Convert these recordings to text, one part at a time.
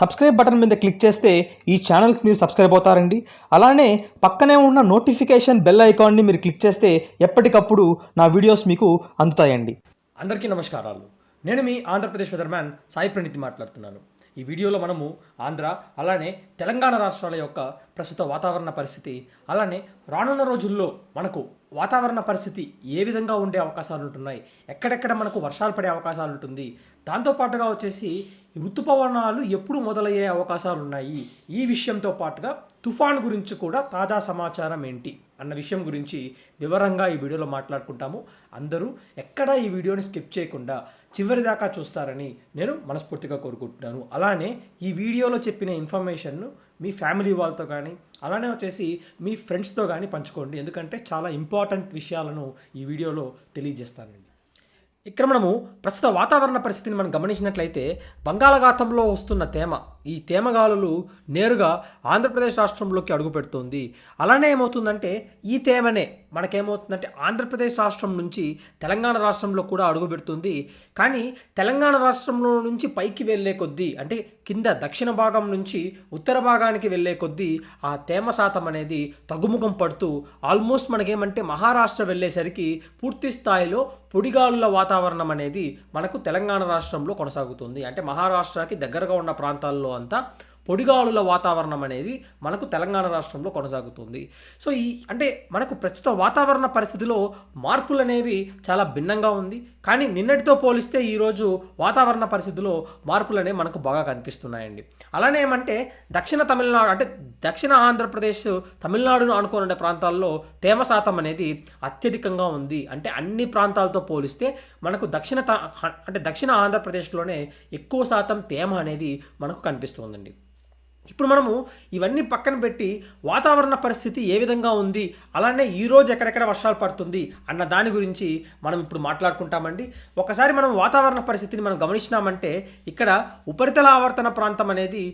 Subscribe button మీద click చేస్తే ఈ ఛానల్కి మీరు సబ్స్క్రైబ్ అవుతారండి. అలానే పక్కనే ఉన్న నోటిఫికేషన్ బెల్ ఐకాన్ని మీరు క్లిక్ చేస్తే ఎప్పటికప్పుడు నా వీడియోస్ మీకు అందుతాయండి. అందరికీ నమస్కారాలు. నేను మీ ఆంధ్రప్రదేశ్ వెదర్మ్యాన్ సాయి ప్రణీతి మాట్లాడుతున్నాను. ఈ వీడియోలో మనము ఆంధ్ర అలానే తెలంగాణ రాష్ట్రాల యొక్క ప్రస్తుత వాతావరణ పరిస్థితి అలానే రానున్న రోజుల్లో మనకు వాతావరణ పరిస్థితి ఏ విధంగా ఉండే అవకాశాలు ఉంటున్నాయి ఎక్కడెక్కడ మనకు వర్షాలు పడే అవకాశాలు ఉంటుంది దాంతోపాటుగా వచ్చేసి ఋతుపవనాలు ఎప్పుడు మొదలయ్యే అవకాశాలు ఉన్నాయి ఈ విషయంతో పాటుగా తుఫాన్ గురించి కూడా తాజా సమాచారం ఏంటి? అన్న విషయం గురించి వివరంగా ఈ వీడియోలో మాట్లాడుకుంటాము. అందరూ ఎక్కడా ఈ వీడియోని స్కిప్ చేయకుండా చివరి దాకా చూస్తారని నేను మనస్ఫూర్తిగా కోరుకుంటున్నాను. అలానే ఈ వీడియోలో చెప్పిన ఇన్ఫర్మేషన్ను మీ ఫ్యామిలీ వాళ్ళతో కానీ అలానే వచ్చేసి మీ ఫ్రెండ్స్తో కానీ పంచుకోండి. ఎందుకంటే చాలా ఇంపార్టెంట్ విషయాలను ఈ వీడియోలో తెలియజేస్తానండి ఇక్కడ మనము ప్రస్తుత వాతావరణ పరిస్థితిని మనం గమనించినట్లయితే బంగాళాఖాతంలో వస్తున్న తేమ ఈ తేమగాలులు నేరుగా ఆంధ్రప్రదేశ్ రాష్ట్రంలోకి అడుగుపెడుతుంది. అలానే ఏమవుతుందంటే ఈ తేమనే మనకేమవుతుందంటే ఆంధ్రప్రదేశ్ రాష్ట్రం నుంచి తెలంగాణ రాష్ట్రంలో కూడా అడుగుపెడుతుంది. కానీ తెలంగాణ రాష్ట్రంలో నుంచి పైకి వెళ్ళే కొద్దీ అంటే కింద దక్షిణ భాగం నుంచి ఉత్తర భాగానికి వెళ్ళే కొద్దీ ఆ తేమ శాతం అనేది తగ్గుముఖం పడుతూ ఆల్మోస్ట్ మనకేమంటే మహారాష్ట్ర వెళ్ళేసరికి పూర్తి స్థాయిలో పొడిగాలుల వాతావరణం అనేది మనకు తెలంగాణ రాష్ట్రంలో కొనసాగుతుంది. అంటే మహారాష్ట్రకి దగ్గరగా ఉన్న ప్రాంతాల్లో ಅಂತ పొడిగాలుల వాతావరణం అనేది మనకు తెలంగాణ రాష్ట్రంలో కొనసాగుతుంది. సో ఈ అంటే మనకు ప్రస్తుత వాతావరణ పరిస్థితిలో మార్పులు అనేవి చాలా భిన్నంగా ఉంది. కానీ నిన్నటితో పోలిస్తే ఈరోజు వాతావరణ పరిస్థితిలో మార్పులు అనేవి మనకు బాగా కనిపిస్తున్నాయండి. అలానే ఏమంటే దక్షిణ తమిళనాడు అంటే దక్షిణ ఆంధ్రప్రదేశ్ తమిళనాడును అనుకునే ఉండే ప్రాంతాల్లో తేమ శాతం అనేది అత్యధికంగా ఉంది. అంటే అన్ని ప్రాంతాలతో పోలిస్తే మనకు దక్షిణ అంటే దక్షిణ ఆంధ్రప్రదేశ్లోనే ఎక్కువ శాతం తేమ అనేది మనకు కనిపిస్తుందండి. ఇప్పుడు మనము ఇవన్నీ పక్కన పెట్టి వాతావరణ పరిస్థితి ఏ విధంగా ఉంది అలానే ఈరోజు ఎక్కడెక్కడ వర్షాలు పడుతుంది అన్న దాని గురించి మనం ఇప్పుడు మాట్లాడుకుంటామండి. ఒకసారి మనం వాతావరణ పరిస్థితిని మనం గమనించినామంటే ఇక్కడ ఉపరితల ఆవర్తన ప్రాంతం అనేది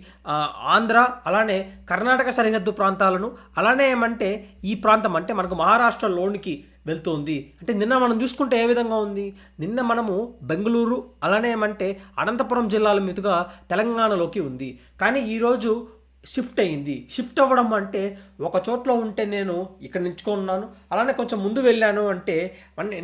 ఆంధ్ర అలానే కర్ణాటక సరిహద్దు ప్రాంతాలను అలానే ఏమంటే ఈ ప్రాంతం అంటే మనకు మహారాష్ట్రలోనికి వెళ్తోంది. అంటే నిన్న మనం చూసుకుంటే ఏ విధంగా ఉంది? నిన్న మనము బెంగళూరు అలానే ఏమంటే అనంతపురం జిల్లాల మీదుగా తెలంగాణలోకి ఉంది. కానీ ఈరోజు షిఫ్ట్ అయ్యింది షిఫ్ట్ అవ్వడం అంటే ఒక చోట్లో ఉంటే నేను ఇక్కడ నించుకున్నాను అలానే కొంచెం ముందు వెళ్ళాను అంటే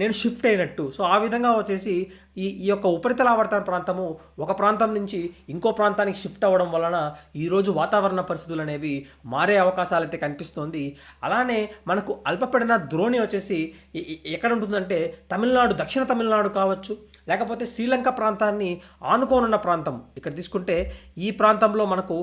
నేను షిఫ్ట్ అయినట్టు. సో ఆ విధంగా వచ్చేసి ఈ ఈ యొక్క ఉపరితల ఆవర్తన ప్రాంతము ఒక ప్రాంతం నుంచి ఇంకో ప్రాంతానికి షిఫ్ట్ అవ్వడం వలన ఈరోజు వాతావరణ పరిస్థితులు అనేవి మారే అవకాశాలు అయితే కనిపిస్తోంది. అలానే మనకు అల్పపడిన ద్రోణి వచ్చేసి ఎక్కడ ఉంటుందంటే తమిళనాడు దక్షిణ తమిళనాడు కావచ్చు లేకపోతే శ్రీలంక ప్రాంతాన్ని ఆనుకోనున్న ప్రాంతం. ఇక్కడ తీసుకుంటే ఈ ప్రాంతంలో మనకు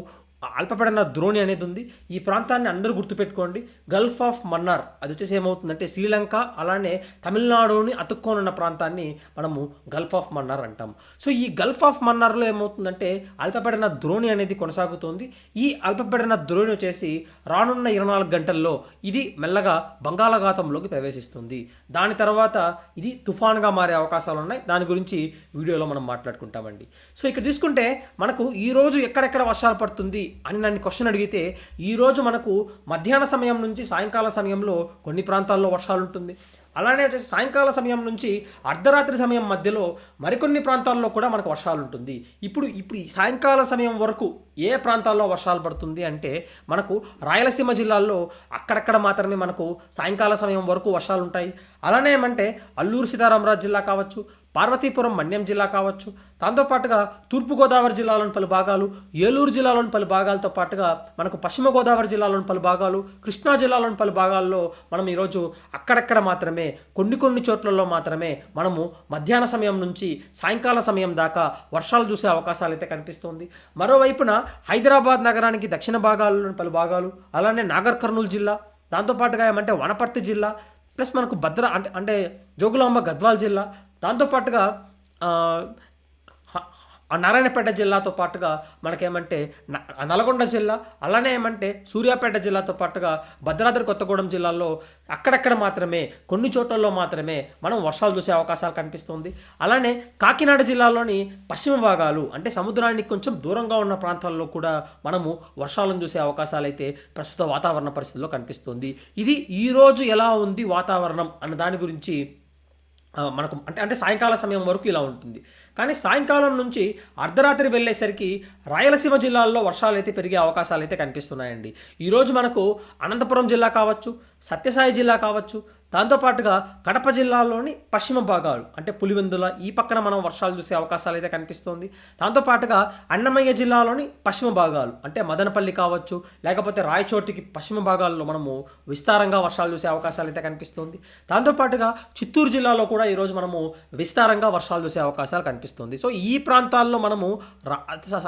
అల్పపడిన ద్రోణి అనేది ఉంది. ఈ ప్రాంతాన్ని అందరూ గుర్తుపెట్టుకోండి. గల్ఫ్ ఆఫ్ మన్నార్ అది వచ్చేసి ఏమవుతుందంటే శ్రీలంక అలానే తమిళనాడుని అతుక్కోనున్న ప్రాంతాన్ని మనము గల్ఫ్ ఆఫ్ మన్నార్ అంటాం. సో ఈ గల్ఫ్ ఆఫ్ మన్నార్లో ఏమవుతుందంటే అల్పపడిన ద్రోణి అనేది కొనసాగుతుంది. ఈ అల్పపడిన ద్రోణి వచ్చేసి రానున్న ఇరవై నాలుగు గంటల్లో ఇది మెల్లగా బంగాళాఖాతంలోకి ప్రవేశిస్తుంది. దాని తర్వాత ఇది తుఫాన్గా మారే అవకాశాలు ఉన్నాయి. దాని గురించి వీడియోలో మనం మాట్లాడుకుంటామండి. సో ఇక్కడ తీసుకుంటే మనకు ఈరోజు ఎక్కడెక్కడ వర్షాలు పడుతుంది? అని నన్ను క్వశ్చన్ అడిగితే ఈరోజు మనకు మధ్యాహ్న సమయం నుంచి సాయంకాల సమయంలో కొన్ని ప్రాంతాల్లో వర్షాలు ఉంటుంది. అలానే వచ్చేసి సాయంకాల సమయం నుంచి అర్ధరాత్రి సమయం మధ్యలో మరికొన్ని ప్రాంతాల్లో కూడా మనకు వర్షాలు ఉంటుంది. ఇప్పుడు ఇప్పుడు సాయంకాల సమయం వరకు ఏ ప్రాంతాల్లో వర్షాలు పడుతుంది అంటే మనకు రాయలసీమ జిల్లాల్లో అక్కడక్కడ మాత్రమే మనకు సాయంకాల సమయం వరకు వర్షాలు ఉంటాయి. అలానే ఏమంటే అల్లూరు సీతారామరాజు జిల్లా కావచ్చు పార్వతీపురం మన్యం జిల్లా కావచ్చు. దాంతోపాటుగా తూర్పుగోదావరి జిల్లాలోని పలు భాగాలు ఏలూరు జిల్లాలోని పలు భాగాలతో పాటుగా మనకు పశ్చిమ గోదావరి జిల్లాలోని పలు భాగాలు కృష్ణా జిల్లాలోని పలు భాగాల్లో మనం ఈరోజు అక్కడక్కడ మాత్రమే కొన్ని కొన్ని చోట్లలో మాత్రమే మనము మధ్యాహ్న సమయం నుంచి సాయంకాల సమయం దాకా వర్షాలు చూసే అవకాశాలు అయితే కనిపిస్తుంది. మరోవైపున హైదరాబాద్ నగరానికి దక్షిణ భాగాల్లోని పలు భాగాలు అలానే నాగర్ కర్నూలు జిల్లా దాంతోపాటుగా ఏమంటే వనపర్తి జిల్లా ప్లస్ మనకు భద్ర అంటే అంటే జోగులాంబ గద్వాల్ జిల్లా దాంతోపాటుగా ఆ నారాయణపేట జిల్లాతో పాటుగా మనకేమంటే న- నల్గొండ జిల్లా అలానే ఏమంటే సూర్యాపేట జిల్లాతో పాటుగా భద్రాద్రి కొత్తగూడెం జిల్లాలో అక్కడక్కడ మాత్రమే కొన్ని చోట్లలో మాత్రమే మనం వర్షాలు చూసే అవకాశాలు కనిపిస్తుంది. అలానే కాకినాడ జిల్లాలోని పశ్చిమ భాగాలు అంటే సముద్రానికి కొంచెం దూరంగా ఉన్న ప్రాంతాల్లో కూడా మనము వర్షాలను చూసే అవకాశాలు అయితే ప్రస్తుత వాతావరణ పరిస్థితుల్లో కనిపిస్తుంది. ఇది ఈరోజు ఎలా ఉంది వాతావరణం అన్న దాని గురించి మనకు అంటే అంటే సాయంకాల సమయం వరకు ఇలా ఉంటుంది. కానీ సాయంకాలం నుంచి అర్ధరాత్రి వెళ్ళేసరికి రాయలసీమ జిల్లాల్లో వర్షాలు అయితే పెరిగే అవకాశాలు అయితే కనిపిస్తున్నాయండి ఈరోజు మనకు అనంతపురం జిల్లా కావచ్చు సత్యసాయి జిల్లా కావచ్చు దాంతోపాటుగా కడప జిల్లాలోని పశ్చిమ భాగాలు అంటే పులివెందుల ఈ పక్కన మనం వర్షాలు చూసే అవకాశాలు అయితే కనిపిస్తుంది దాంతోపాటుగా అన్నమయ్య జిల్లాలోని పశ్చిమ భాగాలు అంటే మదనపల్లి కావచ్చు లేకపోతే రాయచోటికి పశ్చిమ భాగాల్లో మనము విస్తారంగా వర్షాలు చూసే అవకాశాలు అయితే కనిపిస్తుంది దాంతోపాటుగా చిత్తూరు జిల్లాలో కూడా ఈరోజు మనము విస్తారంగా వర్షాలు చూసే అవకాశాలు కనిపిస్తుంది సో ఈ ప్రాంతాల్లో మనము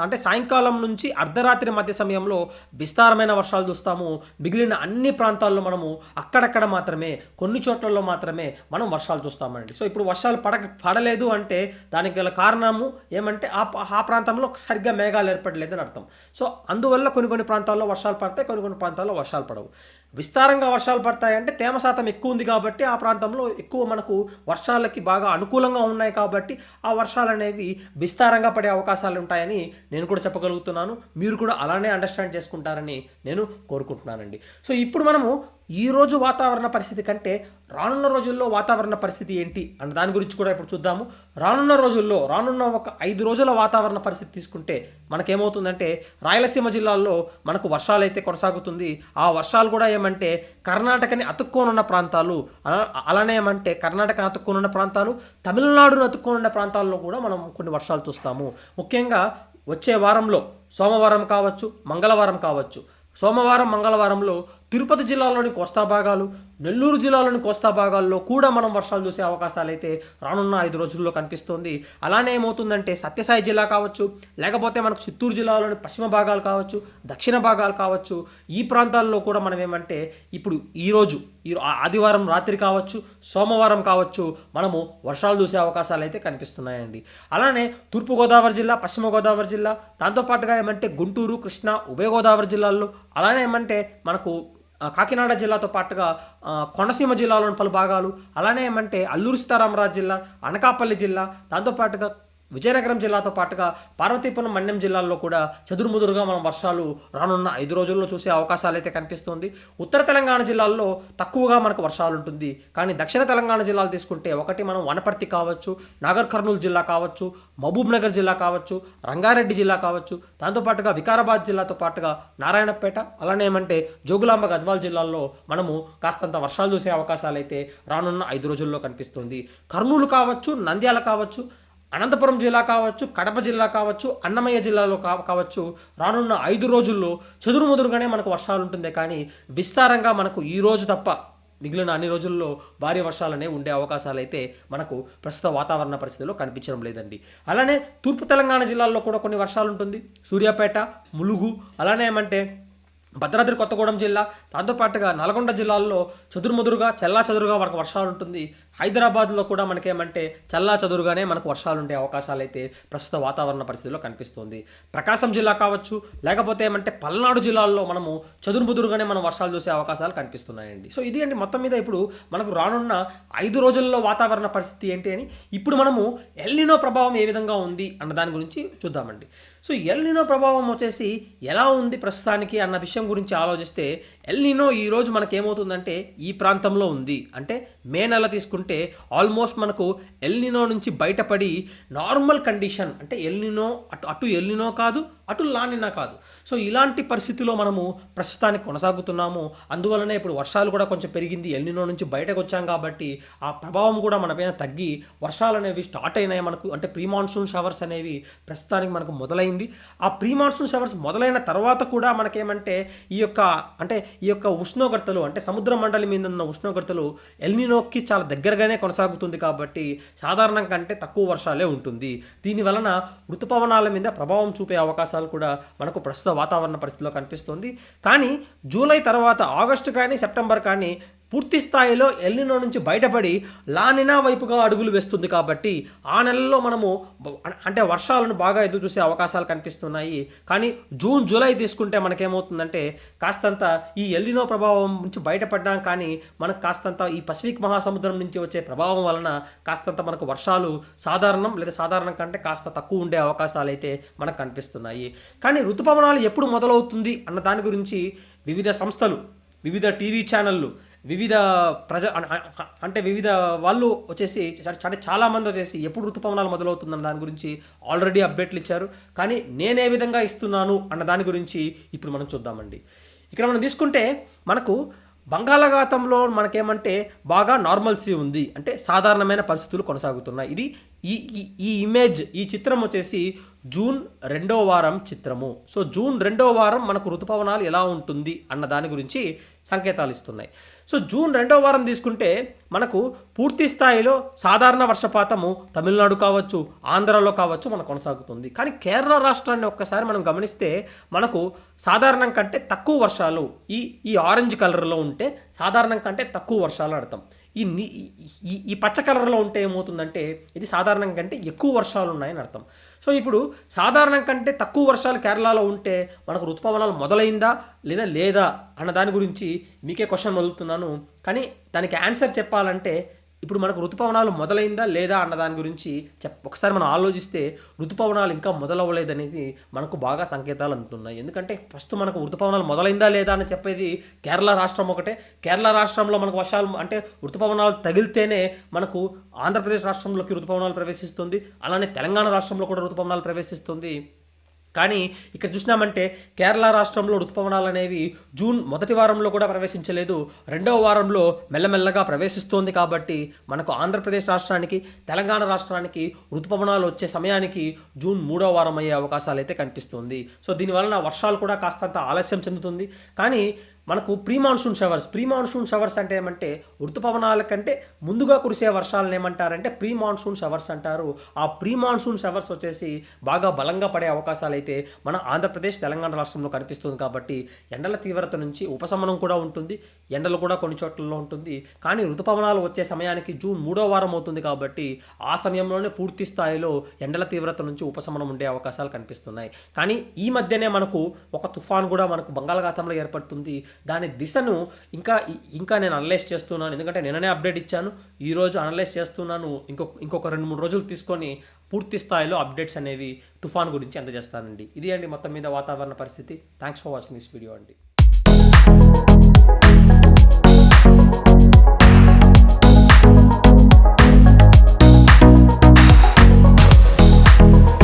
అంటే సాయంకాలం నుంచి అర్ధరాత్రి మధ్య సమయంలో విస్తారమైన వర్షాలు చూస్తాము. మిగిలిన అన్ని ప్రాంతాల్లో మనము అక్కడక్కడ మాత్రమే కొన్ని చోట్లలో మాత్రమే మనం వర్షాలు చూస్తామండి. సో ఇప్పుడు వర్షాలు పడ పడలేదు అంటే దానికి గల కారణము ఏమంటే ఆ ఆ ప్రాంతంలో సరిగ్గా మేఘాలు ఏర్పడలేదని అర్థం. సో అందువల్ల కొన్ని కొన్ని ప్రాంతాల్లో వర్షాలు పడతాయి కొన్ని కొన్ని ప్రాంతాల్లో వర్షాలు పడవు. విస్తారంగా వర్షాలు పడతాయంటే తేమ శాతం ఎక్కువ ఉంది కాబట్టి ఆ ప్రాంతంలో ఎక్కువ మనకు వర్షాలకి బాగా అనుకూలంగా ఉన్నాయి కాబట్టి ఆ వర్షాలు అనేవి విస్తారంగా పడే అవకాశాలు ఉంటాయని నేను కూడా చెప్పగలుగుతున్నాను. మీరు కూడా అలానే అండర్స్టాండ్ చేసుకుంటారని నేను కోరుకుంటున్నానండి. సో ఇప్పుడు మనము ఈ రోజు వాతావరణ పరిస్థితి కంటే రానున్న రోజుల్లో వాతావరణ పరిస్థితి ఏంటి అన్న దాని గురించి కూడా ఇప్పుడు చూద్దాము. రానున్న రోజుల్లో రానున్న ఒక ఐదు రోజుల వాతావరణ పరిస్థితి తీసుకుంటే మనకేమవుతుందంటే రాయలసీమ జిల్లాల్లో మనకు వర్షాలు అయితే కొనసాగుతుంది. ఆ వర్షాలు కూడా ఏమంటే కర్ణాటకని అతుక్కోనున్న ప్రాంతాలు అలా- అలానే ఏమంటే కర్ణాటక అతుక్కోనున్న ప్రాంతాలు తమిళనాడును అతుక్కోనున్న ప్రాంతాల్లో కూడా మనం కొన్ని వర్షాలు చూస్తాము. ముఖ్యంగా వచ్చే వారంలో సోమవారం కావచ్చు మంగళవారం కావచ్చు. సోమవారం మంగళవారంలో తిరుపతి జిల్లాలోని కోస్తా భాగాలు నెల్లూరు జిల్లాలోని కోస్తా భాగాల్లో కూడా మనం వర్షాలు చూసే అవకాశాలు అయితే రానున్న ఐదు రోజుల్లో కనిపిస్తుంది. అలానే ఏమవుతుందంటే సత్యసాయి జిల్లా కావచ్చు లేకపోతే మనకు చిత్తూరు జిల్లాలోని పశ్చిమ భాగాలు కావచ్చు దక్షిణ భాగాలు కావచ్చు ఈ ప్రాంతాల్లో కూడా మనం ఏమంటే ఇప్పుడు ఈరోజు ఈ ఆదివారం రాత్రి కావచ్చు సోమవారం కావచ్చు మనము వర్షాలు చూసే అవకాశాలు అయితే కనిపిస్తున్నాయండి. అలానే తూర్పుగోదావరి జిల్లా పశ్చిమ గోదావరి జిల్లా దాంతోపాటుగా ఏమంటే గుంటూరు కృష్ణా ఉభయ గోదావరి జిల్లాల్లో అలానే ఏమంటే మనకు కాకినాడ జిల్లాతో పాటుగా ఆ, కోనసీమ జిల్లాలోని పలు భాగాలు అలానే ఏమంటే అల్లూరు సీతారామరాజు జిల్లా అనకాపల్లి జిల్లా దాంతోపాటుగా విజయనగరం జిల్లాతో పాటుగా పార్వతీపురం మన్యం జిల్లాల్లో కూడా చెదురుముదురుగా మనం వర్షాలు రానున్న ఐదు రోజుల్లో చూసే అవకాశాలు అయితే కనిపిస్తుంది. ఉత్తర తెలంగాణ జిల్లాల్లో తక్కువగా మనకు వర్షాలు ఉంటుంది కానీ దక్షిణ తెలంగాణ జిల్లాలు తీసుకుంటే ఒకటి మనం వనపర్తి కావచ్చు నాగర్ కర్నూలు జిల్లా కావచ్చు మహబూబ్నగర్ జిల్లా కావచ్చు రంగారెడ్డి జిల్లా కావచ్చు దాంతోపాటుగా వికారాబాద్ జిల్లాతో పాటుగా నారాయణపేట అలానే ఏమంటే జోగులాంబ గద్వాల్ జిల్లాల్లో మనము కాస్తంత వర్షాలు చూసే అవకాశాలు అయితే రానున్న ఐదు రోజుల్లో కనిపిస్తుంది. కర్నూలు కావచ్చు నంద్యాల కావచ్చు అనంతపురం జిల్లా కావచ్చు కడప జిల్లా కావచ్చు అన్నమయ్య జిల్లాలో కా కావచ్చు రానున్న ఐదు రోజుల్లో చెదురుముదురుగానే మనకు వర్షాలు ఉంటుంది కానీ విస్తారంగా మనకు ఈ రోజు తప్ప మిగిలిన అన్ని రోజుల్లో భారీ వర్షాలనే ఉండే అవకాశాలు అయితే మనకు ప్రస్తుత వాతావరణ పరిస్థితిలో కనిపించడం లేదండి. అలానే తూర్పు తెలంగాణ జిల్లాల్లో కూడా కొన్ని వర్షాలు ఉంటుంది. సూర్యాపేట ములుగు అలానే ఏమంటే భద్రాద్రి కొత్తగూడెం జిల్లా. దాంతోపాటుగా నల్గొండ జిల్లాల్లో చదురుముదురుగా చెల్లా చదురుగా మనకు వర్షాలు ఉంటుంది. హైదరాబాద్లో కూడా మనకేమంటే చల్లా చదురుగానే మనకు వర్షాలు ఉండే అవకాశాలు అయితే ప్రస్తుత వాతావరణ పరిస్థితిలో కనిపిస్తుంది. ప్రకాశం జిల్లా కావచ్చు లేకపోతే ఏమంటే పల్నాడు జిల్లాల్లో మనము చదురుముదురుగానే మనం వర్షాలు చూసే అవకాశాలు కనిపిస్తున్నాయండి. సో ఇది అండి మొత్తం మీద ఇప్పుడు మనకు రానున్న ఐదు రోజుల్లో వాతావరణ పరిస్థితి ఏంటి అని ఇప్పుడు మనము ఎల్నినో ప్రభావం ఏ విధంగా ఉంది అన్న దాని గురించి చూద్దామండి. సో ఎల్నినో ప్రభావం వచ్చేసి ఎలా ఉంది ప్రస్తుతానికి అన్న విషయం గురించి ఆలోచిస్తే ఎల్నినో ఈరోజు మనకేమవుతుందంటే ఈ ప్రాంతంలో ఉంది. అంటే మే నెల తీసుకుంటే ఆల్మోస్ట్ మనకు ఎల్నినో నుంచి బయటపడి నార్మల్ కండిషన్ అంటే ఎల్నినో అటు అటు ఎల్నినో కాదు అటు లానినా కాదు. సో ఇలాంటి పరిస్థితిలో మనము ప్రస్తుతానికి కొనసాగుతున్నాము. అందువలనే ఇప్పుడు వర్షాలు కూడా కొంచెం పెరిగింది ఎల్నినో నుంచి బయటకు వచ్చాం కాబట్టి ఆ ప్రభావం కూడా మన పైన తగ్గి వర్షాలు అనేవి స్టార్ట్ అయినాయి మనకు. అంటే ప్రీ మాన్సూన్ షవర్స్ అనేవి ప్రస్తుతానికి మనకు మొదలైంది. ఆ ప్రీ మాన్సూన్ షవర్స్ మొదలైన తర్వాత కూడా మనకేమంటే ఈ యొక్క అంటే ఈ యొక్క ఉష్ణోగ్రతలు అంటే సముద్ర మండలి మీద ఉన్న ఉష్ణోగ్రతలు ఎల్నినోకి చాలా దగ్గర దగ్గరగానే కొనసాగుతుంది కాబట్టి సాధారణం కంటే తక్కువ వర్షాలే ఉంటుంది. దీని వలన ఋతుపవనాల మీద ప్రభావం చూపే అవకాశాలు కూడా మనకు ప్రస్తుత వాతావరణ పరిస్థితిలో కనిపిస్తుంది. కానీ జూలై తర్వాత ఆగస్టు కానీ సెప్టెంబర్ కానీ పూర్తి స్థాయిలో ఎల్నినో నుంచి బయటపడి లానినా వైపుగా అడుగులు వేస్తుంది కాబట్టి ఆ నెలలో మనము అంటే వర్షాలను బాగా ఎదురు చూసే అవకాశాలు కనిపిస్తున్నాయి. కానీ జూన్ జూలై తీసుకుంటే మనకేమవుతుందంటే కాస్తంత ఈ ఎల్లినో ప్రభావం నుంచి బయటపడ్డాం కానీ మనకు కాస్తంత ఈ పసిఫిక్ మహాసముద్రం నుంచి వచ్చే ప్రభావం వలన కాస్తంత మనకు వర్షాలు సాధారణం లేదా సాధారణం కంటే కాస్త తక్కువ ఉండే అవకాశాలు అయితే మనకు కనిపిస్తున్నాయి. కానీ ఋతుపవనాలు ఎప్పుడు మొదలవుతుంది అన్న దాని గురించి వివిధ సంస్థలు వివిధ టీవీ ఛానళ్ళు వివిధ ప్రజ అంటే వివిధ వాళ్ళు వచ్చేసి అంటే చాలామంది వచ్చేసి ఎప్పుడు ఋతుపవనాలు మొదలవుతుందన్న దాని గురించి ఆల్రెడీ అప్డేట్లు ఇచ్చారు. కానీ నేనే విధంగా ఇస్తున్నాను అన్న దాని గురించి ఇప్పుడు మనం చూద్దామండి. ఇక్కడ మనం తీసుకుంటే మనకు బంగాళాఖాతంలో మనకేమంటే బాగా నార్మల్సీ ఉంది. అంటే సాధారణమైన పరిస్థితులు కొనసాగుతున్నాయి. ఇది ఈ ఈ- ఈ ఇమేజ్ ఈ చిత్రం వచ్చేసి జూన్ రెండో వారం చిత్రము. సో జూన్ రెండో వారం మనకు ఋతుపవనాలు ఎలా ఉంటుంది అన్న దాని గురించి సంకేతాలు ఇస్తున్నాయి. సో జూన్ రెండవ వారం తీసుకుంటే మనకు పూర్తి స్థాయిలో సాధారణ వర్షపాతము తమిళనాడు కావచ్చు ఆంధ్రాలో కావచ్చు మనకు కొనసాగుతుంది. కానీ కేరళ రాష్ట్రాన్ని ఒక్కసారి మనం గమనిస్తే మనకు సాధారణం కంటే తక్కువ వర్షాలు ఈ ఈ ఆరెంజ్ కలర్లో ఉంటే సాధారణం కంటే తక్కువ వర్షాలు అర్థం ఈ ఈ ఈ పచ్చ కలర్లో ఉంటే ఏమవుతుందంటే ఇది సాధారణం కంటే ఎక్కువ వర్షాలు ఉన్నాయని అర్థం. సో ఇప్పుడు సాధారణం కంటే తక్కువ వర్షాలు కేరళలో ఉంటే మనకు ఋతుపవనాలు మొదలైందా లేదా లేదా అన్న దాని గురించి మీకే క్వశ్చన్ వదులుతున్నాను కానీ దానికి ఆన్సర్ చెప్పాలంటే ఇప్పుడు మనకు ఋతుపవనాలు మొదలైందా లేదా అన్న దాని గురించి చెప్ ఒకసారి మనం ఆలోచిస్తే ఋతుపవనాలు ఇంకా మొదలవ్వలేదనేది మనకు బాగా సంకేతాలు అందుతున్నాయి. ఎందుకంటే ఫస్ట్ మనకు ఋతుపవనాలు మొదలైందా లేదా అని చెప్పేది కేరళ రాష్ట్రం ఒకటే. కేరళ రాష్ట్రంలో మనకు వర్షాలు అంటే ఋతుపవనాలు తగిలితేనే మనకు ఆంధ్రప్రదేశ్ రాష్ట్రంలోకి ఋతుపవనాలు ప్రవేశిస్తుంది. అలానే తెలంగాణ రాష్ట్రంలో కూడా ఋతుపవనాలు ప్రవేశిస్తుంది. కానీ ఇక్కడ చూసినామంటే కేరళ రాష్ట్రంలో ఋతుపవనాలు అనేవి జూన్ మొదటి వారంలో కూడా ప్రవేశించలేదు. రెండవ వారంలో మెల్లమెల్లగా ప్రవేశిస్తోంది కాబట్టి మనకు ఆంధ్రప్రదేశ్ రాష్ట్రానికి తెలంగాణ రాష్ట్రానికి ఋతుపవనాలు వచ్చే సమయానికి జూన్ మూడో వారం అయ్యే అవకాశాలు అయితే కనిపిస్తుంది. సో దీనివలన వర్షాలు కూడా కాస్తంత ఆలస్యం చెందుతుంది. కానీ మనకు pre monsoon showers. Pre monsoon showers అంటే ఏమంటే ఋతుపవనాల కంటే ముందుగా కురిసే వర్షాలను ఏమంటారంటే ప్రీ మాన్సూన్ షవర్స్ అంటారు. ఆ ప్రీ మాన్సూన్ షవర్స్ వచ్చేసి బాగా బలంగా పడే అవకాశాలు అయితే మన ఆంధ్రప్రదేశ్ తెలంగాణ రాష్ట్రంలో కనిపిస్తుంది కాబట్టి ఎండల తీవ్రత నుంచి ఉపశమనం కూడా ఉంటుంది ఎండలు కూడా కొన్ని చోట్లలో ఉంటుంది. కానీ ఋతుపవనాలు వచ్చే సమయానికి జూన్ మూడో వారం అవుతుంది కాబట్టి ఆ సమయంలోనే పూర్తి స్థాయిలో ఎండల తీవ్రత నుంచి ఉపశమనం ఉండే అవకాశాలు కనిపిస్తున్నాయి. కానీ ఈ మధ్యనే మనకు ఒక తుఫాన్ కూడా మనకు బంగాళాఖాతంలో ఏర్పడుతుంది. దాని దిశను ఇంకా ఇంకా నేను అనలైజ్ చేస్తున్నాను. ఎందుకంటే నిన్ననే అప్డేట్ ఇచ్చాను. ఈరోజు అనలైజ్ చేస్తున్నాను. ఇంకొక ఇంకొక రెండు మూడు రోజులు తీసుకొని పూర్తి స్థాయిలో అప్డేట్స్ అనేవి తుఫాన్ గురించి అందజేస్తానండి. ఇది అండి మొత్తం మీద వాతావరణ పరిస్థితి. Thanks for watching this video అండి.